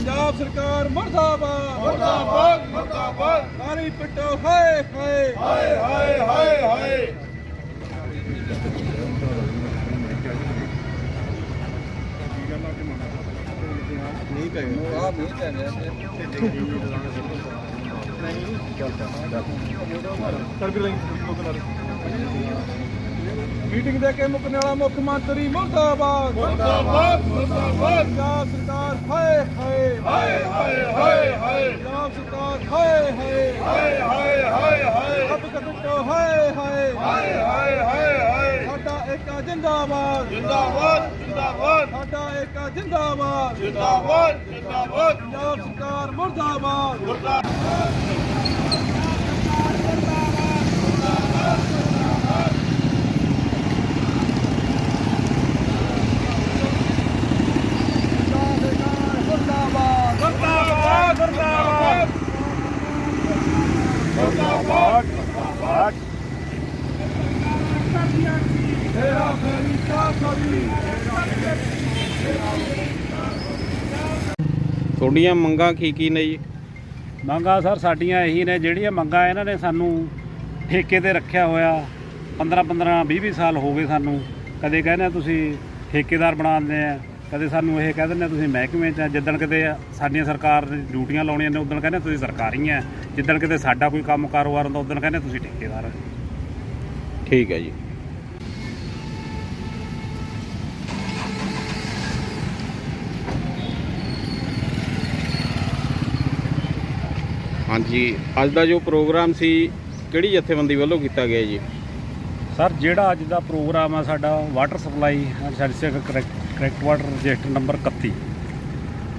ਪੰਜਾਬ ਸਰਕਾਰ ਮਰਦਾਬਾਦ। ਮੁਰਦਾਬਾਦ ਮੁਰਦਾਬਾਦ। ਨਾਰੀ ਪਿੱਟੋ ਹਾਏ ਹਾਏ। ਹਾਏ ਹਾਏ ਹਾਏ ਹਾਏ। ਮੀਟਿੰਗ ਦੇ ਕੇ ਮੁੱਕਣ ਵਾਲਾ ਮੁੱਖ ਮੰਤਰੀ ਮਰਦਾਬਾਦ। ਮੁਰਦਾਬਾਦ ਮੁਰਦਾਬਾਦ। ਪੰਜਾਬ ਸਰਕਾਰ ਹਾਏ ਹਾਏ ਹਾਏ ਹਾਏ ਹਾਏ ਹਾਏ। ਪੰਜਾਬ ਸਰਕਾਰ ਹਾਏ ਹਾਏ। ਹਾਏ ਹਾਏ ਹਾਏ ਹਾਏ। ਰੱਬ ਕਤੋ ਹਾਏ ਹਾਏ। ਹਾਏ ਹਾਏ ਹਾਏ ਹਾਏ। ਸਾਡਾ ਏਕਾ ਜਿੰਦਾਬਾਦ। ਜਿੰਦਾਬਾਦ ਜਿੰਦਾਬਾਦ। ਸਾਡਾ ਏਕਾ ਜਿੰਦਾਬਾਦ। ਜਿੰਦਾਬਾਦ ਜਿੰਦਾਬਾਦ। ਪੰਜਾਬ ਸਰਕਾਰ ਮੁਰਦਾਬਾਦ। ਮਰਦਾਬਾਦ ਮੁਰਦਾਬਾਦ ਮੁਰਦਾਬਾਦ ਮੁਰਦਾਬਾਦ ਮੁਰਦਾਬਾਦ ਤੇਰਾ ਫੇਰੀ ਕਾ ਕਰੀ ਤੁਹਾਡੀਆਂ ਮੰਗਾਂ ਕੀ ਕੀ ਨੇ ਜੀ? ਮੰਗਾਂ ਸਰ ਸਾਡੀਆਂ ਇਹੀ ਨੇ ਜਿਹੜੀਆਂ ਮੰਗਾਂ ਇਹਨਾਂ ਨੇ ਸਾਨੂੰ ਠੇਕੇ ਤੇ ਰੱਖਿਆ ਹੋਇਆ 15 15 20 20 ਸਾਲ ਹੋ ਗਏ ਸਾਨੂੰ। ਕਦੇ ਕਹਿੰਦੇ ਤੁਸੀਂ ਠੇਕੇਦਾਰ ਬਣਾ ਦਿੰਦੇ ਆ ਕਦੇ ਸਾਨੂੰ ਇਹ ਕਹਿ ਦਿੰਦੇ ਤੁਸੀਂ ਮਹਿਕਮੇ 'ਚ ਜਿੱਦਣ ਕਿਤੇ ਸਾਡੀਆਂ ਸਰਕਾਰ ਨੇ ਡਿਊਟੀਆਂ ਲਾਉਣੀਆਂ ਨੇ ਉਦੋਂ ਕਹਿੰਦੇ ਤੁਸੀਂ ਸਰਕਾਰੀ ਆ। ਜਿੱਦਣ ਕਿਤੇ ਸਾਡਾ ਕੋਈ ਕੰਮ ਕਾਰੋਬਾਰ ਹੁੰਦਾ ਉਦੋਂ ਕਹਿੰਦੇ ਤੁਸੀਂ ਠੇਕੇਦਾਰ ਠੀਕ ਹੈ ਜੀ। ਹਾਂਜੀ, ਅੱਜ ਦਾ ਜੋ ਪ੍ਰੋਗਰਾਮ ਸੀ, ਕਿਹੜੀ ਜਥੇਬੰਦੀ ਵੱਲੋਂ ਕੀਤਾ ਗਿਆ ਜੀ? ਸਰ, ਜਿਹੜਾ ਅੱਜ ਦਾ ਪ੍ਰੋਗਰਾਮ ਆ ਸਾਡਾ water supply service correct water register number 31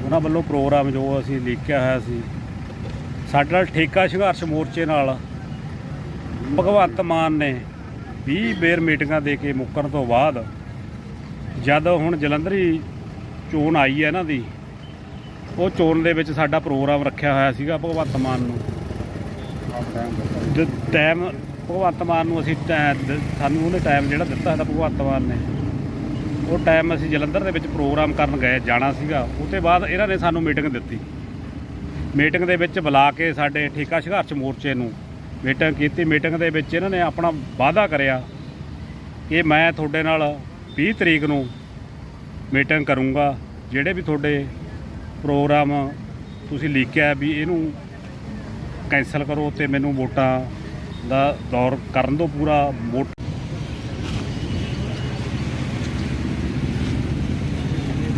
ਉਹਨਾਂ ਵੱਲੋਂ ਪ੍ਰੋਗਰਾਮ ਜੋ ਅਸੀਂ ਲਿਖਿਆ ਹੋਇਆ ਸੀ, ਸਾਡੇ ਨਾਲ ਠੇਕਾ ਸੰਘਰਸ਼ ਮੋਰਚੇ ਨਾਲ ਭਗਵੰਤ ਮਾਨ ਨੇ 20 ਬੇਰ ਮੀਟਿੰਗਾਂ ਦੇ ਕੇ ਮੁੱਕਣ ਤੋਂ ਬਾਅਦ, ਜਦ ਹੁਣ ਜਲੰਧਰੀ ਚੋਣ ਆਈ ਹੈ ਇਹਨਾਂ ਦੀ ਉਹ ਚੋਣ ਦੇ ਵਿੱਚ ਸਾਡਾ ਪ੍ਰੋਗਰਾਮ ਰੱਖਿਆ ਹੋਇਆ ਸੀਗਾ ਭਗਵੰਤ ਮਾਨ ਨੂੰ। ਜਦ ਟਾਈਮ ਭਗਵੰਤ ਮਾਨ ਨੂੰ ਅਸੀਂ ਟੈ- ਸਾਨੂੰ ਉਹਨੇ ਟਾਈਮ ਜਿਹੜਾ ਦਿੱਤਾ ਸਾਡਾ ਭਗਵੰਤ ਮਾਨ ਨੇ। ਉਹ ਟਾਈਮ ਅਸੀਂ ਜਲੰਧਰ ਦੇ ਵਿੱਚ ਪ੍ਰੋਗਰਾਮ ਕਰਨ ਗਏ, ਜਾਣਾ ਸੀਗਾ। ਉਹ ਤੋਂ ਬਾਅਦ ਇਹਨਾਂ ਨੇ ਸਾਨੂੰ ਮੀਟਿੰਗ ਦਿੱਤੀ। ਮੀਟਿੰਗ ਦੇ ਵਿੱਚ ਬੁਲਾ ਕੇ ਸਾਡੇ ਠੇਕਾ ਸੰਘਰਸ਼ ਮੋਰਚੇ ਨੂੰ ਮੀਟਿੰਗ ਕੀਤੀ। ਮੀਟਿੰਗ ਦੇ ਵਿੱਚ ਇਹਨਾਂ ਨੇ ਆਪਣਾ ਵਾਅਦਾ ਕਰਿਆ ਕਿ ਮੈਂ ਤੁਹਾਡੇ ਨਾਲ 20 ਤਰੀਕ ਨੂੰ ਮੀਟਿੰਗ ਕਰੂੰਗਾ। ਜਿਹੜੇ ਵੀ ਤੁਹਾਡੇ ਪ੍ਰੋਗਰਾਮ ਤੁਸੀਂ ਲਿਖਿਆ ਵੀ ਇਹਨੂੰ ਕੈਂਸਲ ਕਰੋ ਤੇ ਮੈਨੂੰ ਵੋਟਾਂ ਦਾ ਦੌਰ ਕਰਨ ਦਿਓ ਪੂਰਾ ਵੋਟ।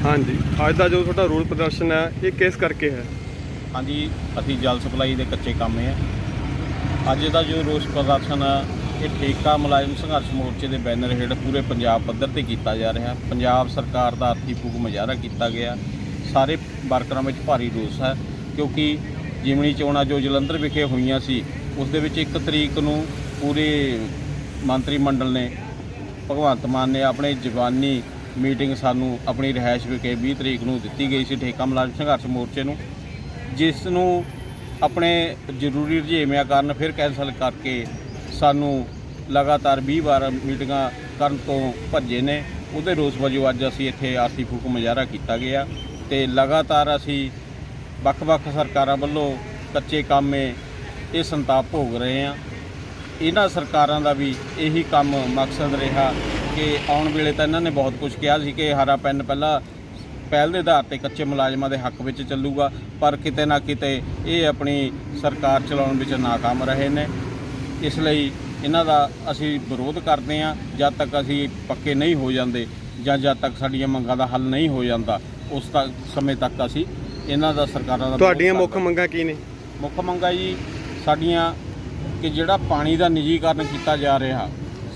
ਹਾਂਜੀ। ਅੱਜ ਦਾ ਜੋ ਤੁਹਾਡਾ ਰੋਲ ਪ੍ਰਦਰਸ਼ਨ ਹੈ ਇਹ ਕਿਸ ਕਰਕੇ ਹੈ? ਹਾਂਜੀ ਅਸੀਂ ਜਲ ਸਪਲਾਈ ਦੇ ਕੱਚੇ ਕੰਮ ਆ ਅੱਜ ਦਾ ਜੋ ਰੋਸ ਪ੍ਰਦਰਸ਼ਨ ਆ ਇਹ ਠੇਕਾ ਮੁਲਾਜ਼ਮ ਸੰਘਰਸ਼ ਮੋਰਚੇ ਦੇ ਬੈਨਰ ਹੇਠ ਪੂਰੇ ਪੰਜਾਬ ਪੱਧਰ ਤੇ ਕੀਤਾ ਜਾ ਰਿਹਾ। ਪੰਜਾਬ ਸਰਕਾਰ ਦਾ ਆਰਥੀ ਫੂਕ ਮੁਜ਼ਾਹਰਾ ਕੀਤਾ ਗਿਆ। ਸਾਰੇ ਵਰਕਰਾਂ ਵਿੱਚ ਭਾਰੀ ਰੋਸ ਹੈ, ਕਿਉਂਕਿ ਜਿਮਣੀ ਚੋਣਾਂ ਜੋ ਜਲੰਧਰ ਵਿਖੇ ਹੋਈਆਂ ਸੀ, ਉਸ ਦੇ ਵਿੱਚ ਇੱਕ ਤਰੀਕ ਨੂੰ ਪੂਰੇ ਮੰਤਰੀ ਮੰਡਲ ਨੇ, ਭਗਵੰਤ ਮਾਨ ਨੇ ਆਪਣੇ ਜਵਾਨੀ ਮੀਟਿੰਗ ਸਾਨੂੰ ਆਪਣੀ ਰਿਹਾਇਸ਼ ਵਿਖੇ 20 ਤਰੀਕ ਨੂੰ ਦਿੱਤੀ ਗਈ ਸੀ, ਠੇਕਾ ਮੁਲਾਜ਼ਮ ਸੰਘਰਸ਼ ਮੋਰਚੇ ਨੂੰ, ਜਿਸ ਨੂੰ ਆਪਣੇ ਜ਼ਰੂਰੀ ਰੁਝੇਵਿਆਂ ਕਾਰਨ ਫਿਰ ਕੈਂਸਲ ਕਰਕੇ ਸਾਨੂੰ ਲਗਾਤਾਰ 20 ਵਾਰ ਮੀਟਿੰਗਾਂ ਕਰਨ ਤੋਂ ਭੱਜੇ ਨੇ, ਉਹਦੇ ਰੋਸ ਵਜੋਂ ਅੱਜ ਅਸੀਂ ਇੱਥੇ ਆਰਥੀ ਫੂਕ ਮੁਜ਼ਾਹਰਾ ਕੀਤਾ ਗਿਆ। ਤੇ ਲਗਾਤਾਰ ਅਸੀਂ ਵੱਖ-ਵੱਖ ਸਰਕਾਰਾਂ ਵੱਲੋਂ ਕੱਚੇ ਕਾਮੇ ਇਹ ਸੰਤਾਪ ਭੋਗ ਰਹੇ ਹਾਂ। ਇਹਨਾਂ ਸਰਕਾਰਾਂ ਦਾ ਵੀ ਇਹੀ ਕੰਮ ਮਕਸਦ ਰਿਹਾ ਕਿ ਆਉਣ ਵੇਲੇ ਤਾਂ ਇਹਨਾਂ ਨੇ ਬਹੁਤ ਕੁਝ ਕਿਹਾ ਸੀ ਕਿ ਹਰਾ ਪੈਨ ਪਹਿਲਾਂ ਪਹਿਲ ਦੇ ਆਧਾਰ ਤੇ ਕੱਚੇ ਮੁਲਾਜ਼ਮਾਂ ਦੇ ਹੱਕ ਵਿੱਚ ਚੱਲੂਗਾ, ਪਰ ਕਿਤੇ ਨਾ ਕਿਤੇ ਇਹ ਆਪਣੀ ਸਰਕਾਰ ਚਲਾਉਣ ਵਿੱਚ ਨਾਕਾਮ ਰਹੇ ਨੇ। ਇਸ ਲਈ ਇਹਨਾਂ ਦਾ ਅਸੀਂ ਵਿਰੋਧ ਕਰਦੇ ਹਾਂ, ਜਦ ਤੱਕ ਅਸੀਂ ਪੱਕੇ ਨਹੀਂ ਹੋ ਜਾਂਦੇ ਜਾਂ ਜਦ ਤੱਕ ਸਾਡੀਆਂ ਮੰਗਾਂ ਦਾ ਹੱਲ ਨਹੀਂ ਹੋ ਜਾਂਦਾ ਉਸ ਤੱਕ ਸਮੇਂ ਤੱਕ ਅਸੀਂ ਇਹਨਾਂ ਦਾ ਸਰਕਾਰਾਂ ਦਾ ਤੁਹਾਡੀਆਂ ਮੁੱਖ। ਮੰਗਾਂ ਕੀ ਨੇ ਮੁੱਖ ਮੰਗਾਂ ਜੀ ਸਾਡੀਆਂ ਕਿ ਜਿਹੜਾ ਪਾਣੀ ਦਾ ਨਿਜੀਕਰਨ ਕੀਤਾ ਜਾ ਰਿਹਾ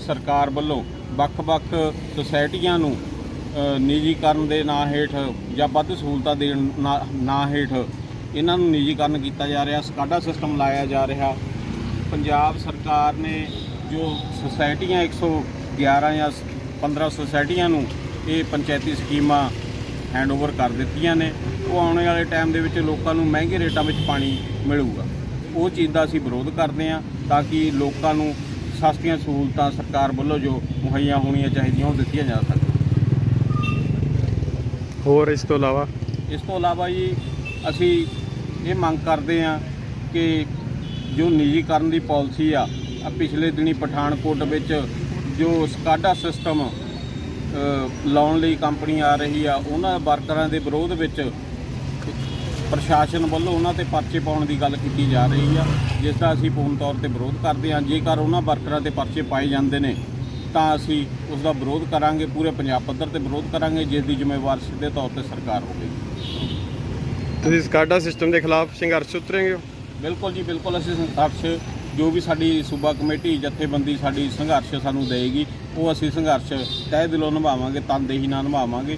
ਸਰਕਾਰ ਵੱਲੋਂ ਵੱਖ-ਵੱਖ ਸੁਸਾਇਟੀਆਂ ਨੂੰ ਨਿਜੀਕਰਨ ਦੇ ਨਾਂ ਹੇਠ ਜਾਂ ਵੱਧ ਸਹੂਲਤਾਂ ਦੇਣ ਨਾ- ਨਾਂ ਹੇਠ ਇਹਨਾਂ ਨੂੰ ਨਿਜੀਕਰਨ ਕੀਤਾ ਜਾ ਰਿਹਾ ਸਕਾਡਾ ਸਿਸਟਮ ਲਾਇਆ ਜਾ ਰਿਹਾ ਪੰਜਾਬ ਸਰਕਾਰ ਨੇ ਜੋ ਸੁਸਾਇਟੀਆਂ 111 ਜਾਂ 15 ਸੁਸਾਇਟੀਆਂ ਨੂੰ ਇਹ ਪੰਚਾਇਤੀ ਸਕੀਮਾਂ ਹੈਂਡਓਵਰ ਕਰ ਦਿੱਤੀਆਂ ਨੇ ਉਹ ਆਉਣ ਵਾਲੇ ਟਾਈਮ ਦੇ ਵਿੱਚ ਲੋਕਾਂ ਨੂੰ ਮਹਿੰਗੇ ਰੇਟਾਂ ਵਿੱਚ ਪਾਣੀ ਮਿਲੂਗਾ। ਉਹ ਚੀਜ਼ ਦਾ ਅਸੀਂ ਵਿਰੋਧ ਕਰਦੇ ਹਾਂ ਤਾਂ ਕਿ ਲੋਕਾਂ ਨੂੰ ਸਸਤੀਆਂ ਸਹੂਲਤਾਂ ਸਰਕਾਰ ਵੱਲੋਂ ਜੋ ਮੁਹੱਈਆ ਹੋਣੀਆਂ ਚਾਹੀਦੀਆਂ ਉਹ ਦਿੱਤੀਆਂ ਜਾ ਸਕਣ। ਹੋਰ ਇਸ ਤੋਂ ਇਲਾਵਾ? ਇਸ ਤੋਂ ਇਲਾਵਾ ਜੀ ਅਸੀਂ ਇਹ ਮੰਗ ਕਰਦੇ ਹਾਂ ਕਿ ਜੋ ਨਿੱਜੀਕਰਨ ਦੀ ਪਾਲਿਸੀ ਆ ਪਿਛਲੇ ਦਿਨੀ ਪਠਾਨਕੋਟ ਵਿੱਚ ਜੋ ਸਕਾਡਾ ਸਿਸਟਮ ਲਾਉਣ ਲਈ ਕੰਪਨੀ ਆ ਰਹੀ ਆ ਉਹਨਾਂ ਵਰਕਰਾਂ ਦੇ ਵਿਰੋਧ ਵਿੱਚ ਪ੍ਰਸ਼ਾਸਨ ਵੱਲੋਂ ਉਹਨਾਂ ਤੇ ਪਰਚੇ ਪਾਉਣ ਦੀ ਗੱਲ ਕੀਤੀ ਜਾ ਰਹੀ ਆ ਜਿਸ ਦਾ ਅਸੀਂ ਪੂਰਨ ਤੌਰ ਤੇ ਵਿਰੋਧ ਕਰਦੇ ਹਾਂ। ਜੇਕਰ ਉਹਨਾਂ ਵਰਕਰਾਂ ਤੇ ਪਰਚੇ ਪਾਏ ਜਾਂਦੇ ਨੇ ਤਾਂ ਅਸੀਂ ਉਸ ਦਾ ਵਿਰੋਧ ਕਰਾਂਗੇ ਪੂਰੇ ਪੰਜਾਬ ਪੱਧਰ ਤੇ ਵਿਰੋਧ ਕਰਾਂਗੇ ਜਿਸ ਦੀ ਜ਼ਿੰਮੇਵਾਰ ਸਿੱਧੇ ਤੌਰ ਤੇ ਸਰਕਾਰ ਹੋਵੇਗੀ। ਤੁਸੀਂ ਸਕਾਡਾ ਸਿਸਟਮ ਦੇ ਖਿਲਾਫ ਸੰਘਰਸ਼ ਉਤਰੇਂਗੇ? ਬਿਲਕੁਲ ਜੀ ਬਿਲਕੁਲ। ਅਸੀਂ ਸੰਘਰਸ਼ ਜੋ ਵੀ ਸਾਡੀ ਸੂਬਾ ਕਮੇਟੀ, ਜਥੇਬੰਦੀ ਸਾਡੀ ਸੰਘਰਸ਼ ਸਾਨੂੰ ਦੇਗੀ ਉਹ ਅਸੀਂ ਸੰਘਰਸ਼ ਤਹਿ ਦਿਲੋਂ ਨਿਭਾਵਾਂਗੇ ਤਨਦੇਹੀ ਨਾਲ ਨਿਭਾਵਾਂਗੇ।